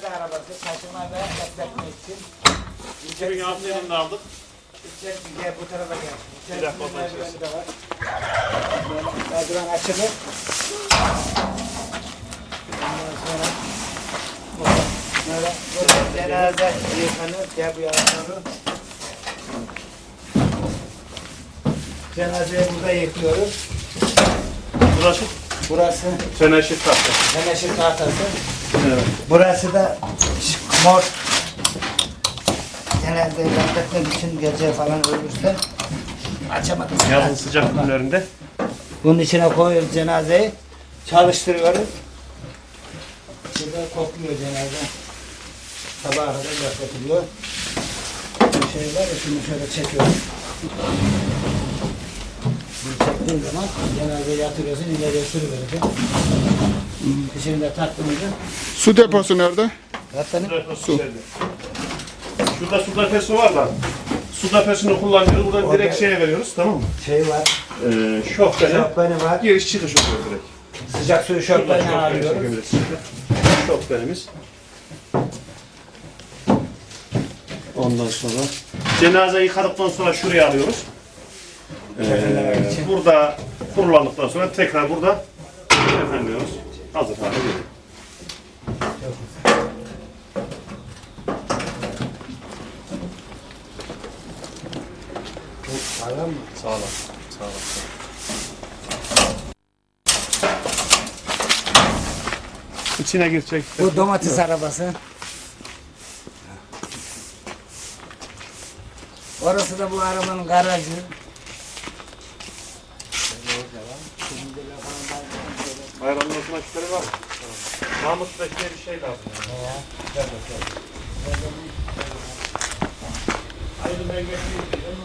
cenaze arabası taşıma ve bekletmek için. 2006 yılında aldık. İçeri gel bu tarafa gel. İçerisinde merdiveni de var. Merdiven açılır. Ondan sonra böyle, böyle cenaze yıkanır. Gel bu yana doğru. Cenazeyi burada yıkıyoruz. Burası Burası teneşir tahtı. teneşir tahtası. Evet. Burası da mor. Genelde bekletmek için gece falan ölürse açamadım. Yazın sıcak günlerinde. Bunun içine koyuyoruz cenazeyi. Çalıştırıyoruz. Burada kokluyor cenaze. Sabaha kadar. Bu şey var ya şunu şöyle çekiyoruz. Çektiğin zaman cenazeyi yatırıyorsun, ileriye sürüverirsin. İçini de taktığımızda Su deposu nerede? zaten Su. Şurada su deposu var da. Su deposunu kullanıyoruz. Buradan Orada- direkt şeye veriyoruz tamam mı? şey var, Ee, şofbeni. şofbeni var. Giriş çıkış oluyor direkt. Sıcak suyu Şuradan şofbeni alıyoruz. Şofbenimiz. Ondan sonra cenaze yıkadıktan sonra şuraya alıyoruz. Ee, için. burada kurulandıktan sonra tekrar burada efendiyoruz. Hazır hale geliyor. Sağlam mı? Sağ olun. Sağ olun. İçine girecek. Bu domates arabası. Orası da bu arabanın garajı. Ortasına şüpheli var? Mahmut Bekir'e bir şey lazım. Hayırlı ben getireyim.